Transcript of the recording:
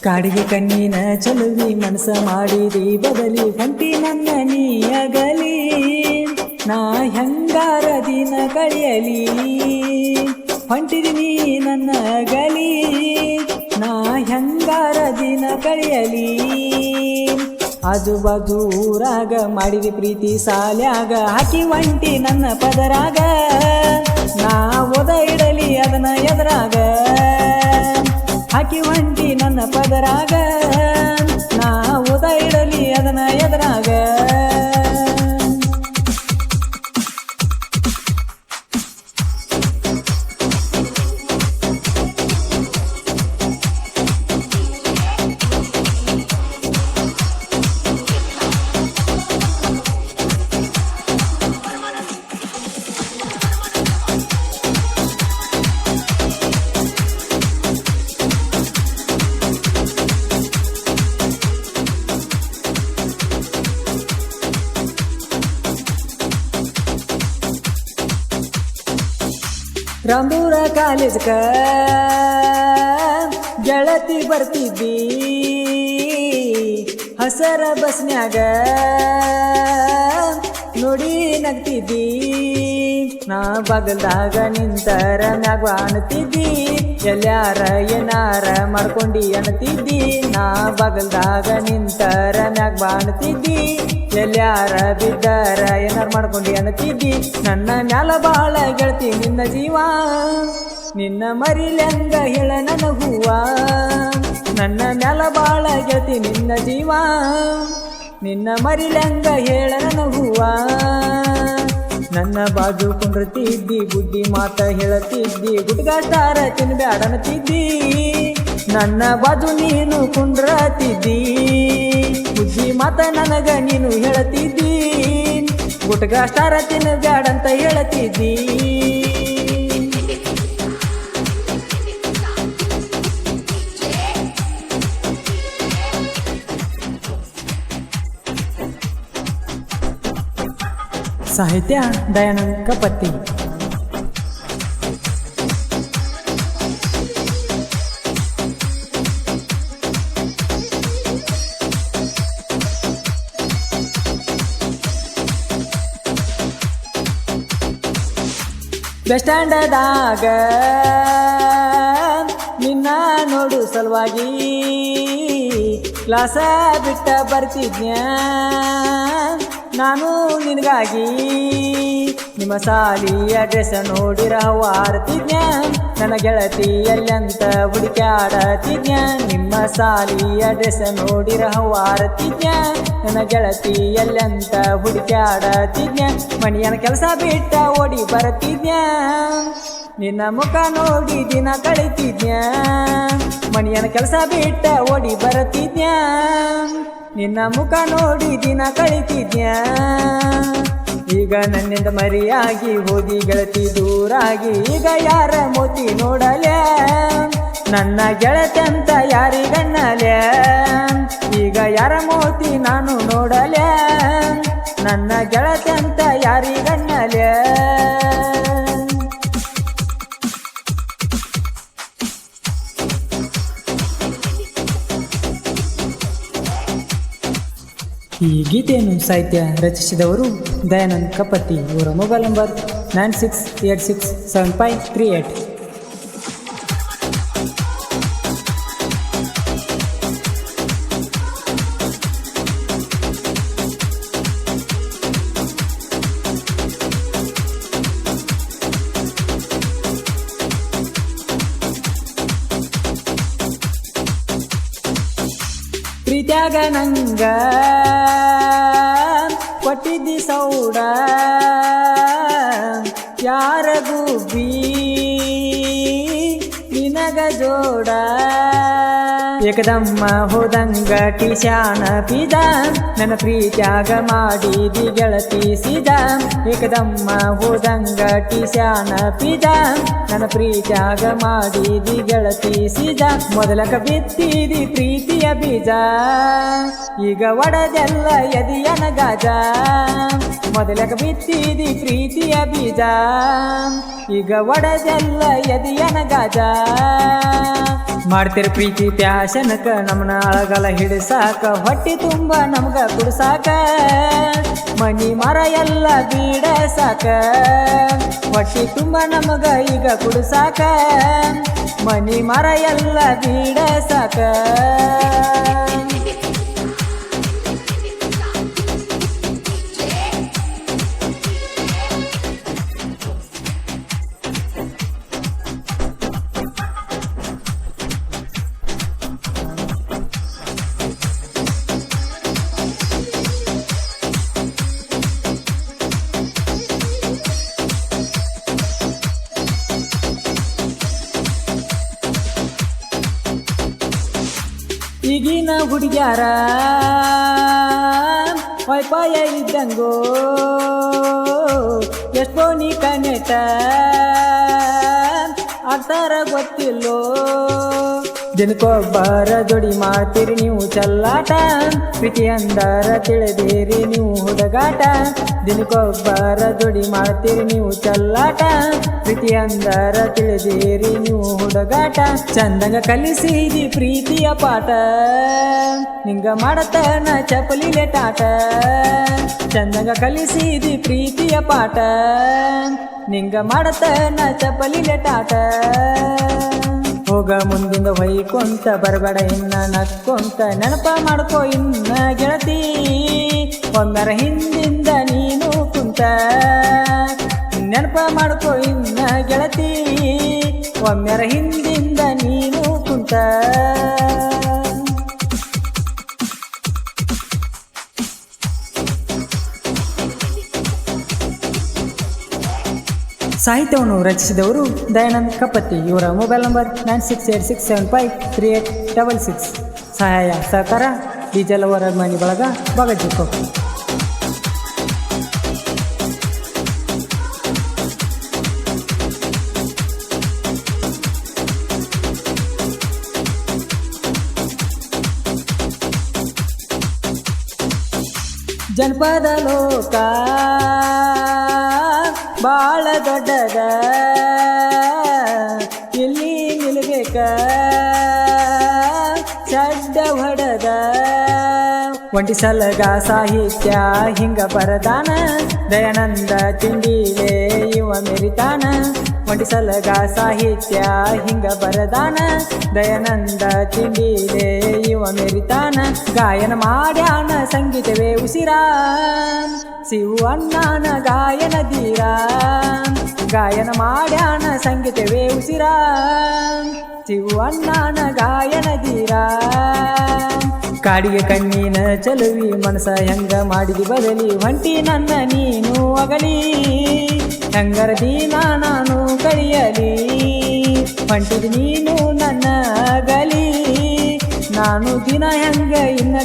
ಕಾಡಿಗೆ ಕಣ್ಣಿನ ಚಲುವಿ ಮನಸ ಮಾಡಿದಿ ಬದಲಿ ಹೊಂಟಿ ನನ್ನ ನೀಯಗಲಿ. ನಾ ಹೆಂಗಾರ ದಿನ ಕಳೆಯಲಿ? ಹೊಂಟಿದಿ ನೀ ನನ್ನ ಗಲಿ. ನಾ ಹೆಂಗಾರ ದಿನ ಕಳೆಯಲಿ? ಅದು ಬಾಜು ಊರಾಗ ಪ್ರೀತಿ ಸಾಲ್ಯಾಗ. ಹಾಕಿ ಒಂಟಿ ನನ್ನ ಪದರಾಗ. ನಾ ಓದ ಇಡಲಿ ಅದನ್ನ ಎದರಾಗ. ಹಾಕಿ ಒಂಟಿ ನನ್ನ ಪದರಾಗ ನಾ ಉದ ಇಡಲಿ ಅದನ್ನ ಎದರಾಗ. ರಾಮೂರ ಕಾಲೇಜ್ಕ ಗೆಳತಿ ಬರ್ತಿದ್ದಿ. ಹಸರ ಬಸ್ನ್ಯಾಗ ನೋಡಿ ನಗ್ತಿದ್ದಿ. ನಾ ಬಗಲ್ದಾಗ ನಿಂತರ ಮ್ಯಾಗ ಅನ್ತಿದ್ದಿ ಎಲ್ಲಾರ ಏನಾರ ಮಾಡ್ಕೊಂಡಿ ಅನ್ತಿದ್ದಿ ನಾ ಬಗಲ್ದಾಗ ನಿಂತರ ಮ್ಯಾಗ ಬಾಣ್ತಿದ್ದಿ ಎಲ್ಲಾರ ಬಿದ್ದಾರ ಏನಾರ ಮಾಡ್ಕೊಂಡಿ ಅನ್ತಿದ್ದಿ ನನ್ನ ಮ್ಯಾಲ ಬಾಳ ಗೆಳತಿ ನಿನ್ನ ಜೀವ, ನಿನ್ನ ಮರಿಲೆಂಗ ಹೇಳ ನನ್ನ ಹೂವ. ನನ್ನ ಮ್ಯಾಲ ಬಾಳ ಗೆಳತಿ ನಿನ್ನ ಜೀವ, ನಿನ್ನ ಮರಿಲೆಂಗ ಹೇಳ ನನ್ನ ಹೂವ. ನನ್ನ ಬಾಜು ಕುಂಡ್ರತಿದ್ದಿ ಬುದ್ಧಿ ಮಾತ ಹೇಳತಿದ್ದಿ ಗುಡ್ಗಾಟಾರ ತಿನ್ಬ್ಯಾಡನತಿದ್ದಿ ನನ್ನ ಬಾಜು ನೀನು ಕುಂಡ್ರತಿದ್ದಿ ಬುದ್ಧಿ ಮಾತ ನನಗ ನೀನು ಹೇಳತಿದ್ದಿ. ಗುಟ್ಗಾಷ್ಟಾರ ತಿನ್ಬ್ಯಾಡಂತ ಹೇಳತಿದ್ದಿ. ಸಾಹಿತ್ಯ ದಯಾನಂದ ಕಪತ್ತಿ ಬಸ್ ಸ್ಟ್ಯಾಂಡದಾಗ ನಿನ್ನ ನೋಡು ಸಲುವಾಗಿ. ಕ್ಲಾಸ ಬಿಟ್ಟ ಬರ್ತಿದ್ನ್ಯ? ನಾನು ನಿನಗಾಗಿ ನಿಮ್ಮ ಸಾಲಿ ಅಡ್ರೆಸ್ ನೋಡಿರ ಹಾರ್ತಿದ್ನ್ಯ ನನ್ನ ಗೆಳತಿ ಎಲ್ಲಂತ ಹುಡುಕ್ಯಾಡತಿದ್ನ್ಯ ನಿಮ್ಮ ಸಾಲಿಯ ಡ್ರೆಸ್ ನೋಡಿರ ಹಾರ್ತಿದ್ನ್ಯ ನನ್ನ ಗೆಳತಿ ಎಲ್ಲಂತ ಹುಡುಕ್ಯಾಡತಿದ್ನ್ಯ ಮಣಿಯನ ಕೆಲಸ ಬಿಟ್ಟ ಓಡಿ ಬರತಿದ್ಯಾ? ನಿನ್ನ ಮುಖ ನೋಡಿ ದಿನ ಕಳಿತಿದ್ಯಾ? ಮಣಿಯನ ಕೆಲಸ ಬಿಟ್ಟ ಓಡಿ ಬರತಿದ್ನ್ಯ ನಿನ್ನ ಮುಖ ನೋಡಿ ದಿನ ಕಳಿತಿದ್ಯಾ? ಈಗ ನನ್ನಿಂದ ಮರಿಯಾಗಿ ಹೋಗಿ ಗೆಳತಿ ದೂರಾಗಿ, ಈಗ ಯಾರ ಮೋತಿ ನೋಡಲೆ ನನ್ನ ಗೆಳತಿ ಅಂತ ಯಾರಿಗನ್ನಲೆ ಈಗ ಯಾರ ಮೋತಿ ನಾನು ನೋಡಲೆ ನನ್ನ ಗೆಳತಿ ಅಂತ ಯಾರಿಗನ್ನಲೆ ಈ ಗೀತೆಯನ್ನು ಸಾಹಿತ್ಯ ರಚಿಸಿದವರು ದಯಾನಂದ್ ಕಪತಿ ಇವರ mobile number nine six eight six seven five three eight ಪ್ರೀತ್ಯಾಗ ನಂಗ. ಕೊಟ್ಟಿದ್ದಿ ಸೌಡ. ಯಾರ ಗುಬ್ಬಿ? ನಿನಗ ಜೋಡ. ಏಕದಮ್ಮ ಹೋದಂಗ ಕಿಶಾನ ಪಿದ. ನನ್ನ ಪ್ರೀತ್ಯಾಗ ಮಾಡಿದಿ ಗೆಳತಿ ಸಿದ. ಏಕದಮ್ಮ ಹೋದಂಗ ಕಿಶಾನ ಪಿದ. ನನ್ನ ಪ್ರೀತ್ಯಾಗ ಮಾಡಿದಿ ಗೆಳತಿ ಸಿದ. ಮೊದಲಕ ಬಿತ್ತಿದಿ ಪ್ರೀತಿಯ ಬೀಜ. ಈಗ ಒಡದೆಲ್ಲ ಎದಿಯನ ಗಾಜ. ಮೊದಲಕ ಬಿತ್ತಿದಿ ಪ್ರೀತಿಯ ಬೀಜ. ಈಗ ಒಡದೆಲ್ಲ ಎದಿಯನ ಗಾಜ. ಮಾಡ್ತೀರಿ ಪ್ರೀತಿ ಪ್ಯಾಶನಕ ನಮ್ಮನ ಅಳಗಲ ಹಿಡಿಸಾಕ, ಹೊಟ್ಟಿ ತುಂಬ ನಮ್ಗ ಕುಡ್ಸಾಕ. ಮನಿ ಮರ ಎಲ್ಲ ಬೀಡಸಾಕ. ಹೊಟ್ಟಿ ತುಂಬ ನಮಗ ಈಗ ಕುಡ್ಸಾಕ. ಮನಿ ಮರ ಎಲ್ಲ ಬೀಡಸಾಕ. ಈಗಿನ ಹುಡುಗ್ಯಾರ? ವೈಪಾಯ ಇದ್ದಂಗೋ? ಎಷ್ಟೋ ನೀ ಕನೆಟ ಆಗ್ತಾರ ಗೊತ್ತಿಲ್ಲೋ? ದಿನಕ್ಕೊಬ್ಬರ ಜೋಡಿ ಮಾಡ್ತೀರಿ ನೀವು ಚಲ್ಲಾಟ. ಪ್ರೀತಿ ಅಂದಾರ ತಿಳಿದಿರಿ ನೀವು ಹುಡುಗಾಟ. ದಿನಕ್ಕೊಬ್ಬರ ಜೋಡಿ ಮಾಡ್ತೀರಿ ನೀವು ಚಲ್ಲಾಟ. ಪ್ರೀತಿ ಅಂದರ ತಿಳಿದಿರಿ ನೀವು ಹುಡುಗಾಟ. ಚಂದಂಗ ಕಲಿಸಿದಿ ಪ್ರೀತಿಯ ಪಾಠ. ನಿಂಗ ಮಾಡತನ ಚಪಲಿ ಟಾಟ. ಚಂದಂಗ ಕಲಿಸಿದಿ ಪ್ರೀತಿಯ ಪಾಠ. ನಿಂಗ ಮಾಡತನ ಚಪಲಿ ಟಾಟ. ಹೋಗ ಮುಂದಿಂದ ಹೊಯ್ಕೊಂತ ಬರಬೇಡ, ಇನ್ನ ನಕ್ಕೊಂತ ನೆನಪ ಮಾಡ್ಕೋ ಇನ್ನ ಗೆಳತಿ. ಒಂದರ ಹಿಂದಿಂದ ನೀನು ಕುಂತ ನೆನಪ ಮಾಡ್ಕೋ ಇನ್ನ ಗೆಳತಿ. ಒಮ್ಮೆರ ಹಿಂದಿಂದ ನೀನು ಕುಂತ ಸಾಹಿತ್ಯವನ್ನು ರಚಿಸಿದವರು ದಯಾನಂದ್ ಕಪ್ಪತ್ತಿ ಇವರ mobile number nine six eight six seven five three eight double six. ಸಹಾಯ ಸಹಕಾರ ಡಿಜಲ್ ಅವರ ಮನಿ ಬಳಗ ಬಾಗಜಿಕ್ಕೋ ಜನಪದ ಲೋಕ. ಬಾಳ ದೊಡ್ಡದ. ಇಲ್ಲಿ ನಿಲ್ಬೇಕ? ಚಡ್ಡ ಹೊಡದ. ಒಂಟಿ ಸಲಗ ಸಾಹಿತ್ಯ ಹಿಂಗ ಬರದಾನ. ದಯಾನಂದ ತಿಂಡಿಲೆ ಇವ ಮೆರಿತಾನ. ಒಂಟಿ ಸಲಗ ಸಾಹಿತ್ಯ ಹಿಂಗ ಬರದಾನ. ದಯಾನಂದ ತಿಂಡಿದೆ, ಇವ ಮೆರಿತಾನ. ಗಾಯನ ಮಾಡ್ಯಾನ, ಸಂಗೀತವೇ ಉಸಿರ. ಶಿವು ಅಣ್ಣನ ಗಾಯನ ದೀರ. ಗಾಯನ ಮಾಡ್ಯಾನ, ಸಂಗೀತವೇ ಉಸಿರ. ಶಿವು ಅಣ್ಣನ ಗಾಯನ ಧೀರ ಕಾಡಿಗೆ ಕಣ್ಣಿನ ಚಲುವಿ ಮನಸ ಹೆಂಗ ಮಾಡಿದಿ ಬದಲಿ? ಒಂಟಿ ನನ್ನ ನೀನು ಅಗಲಿ. ಹೆಂಗರ ದೀನ ನಾನು ಕಳಿಯಲಿ ಹೊಂಟಿದ ನೀನು ನನ್ನ ಅಗಲಿ. ನಾನು ದಿನ ಹೆಂಗ ಇನ್ನ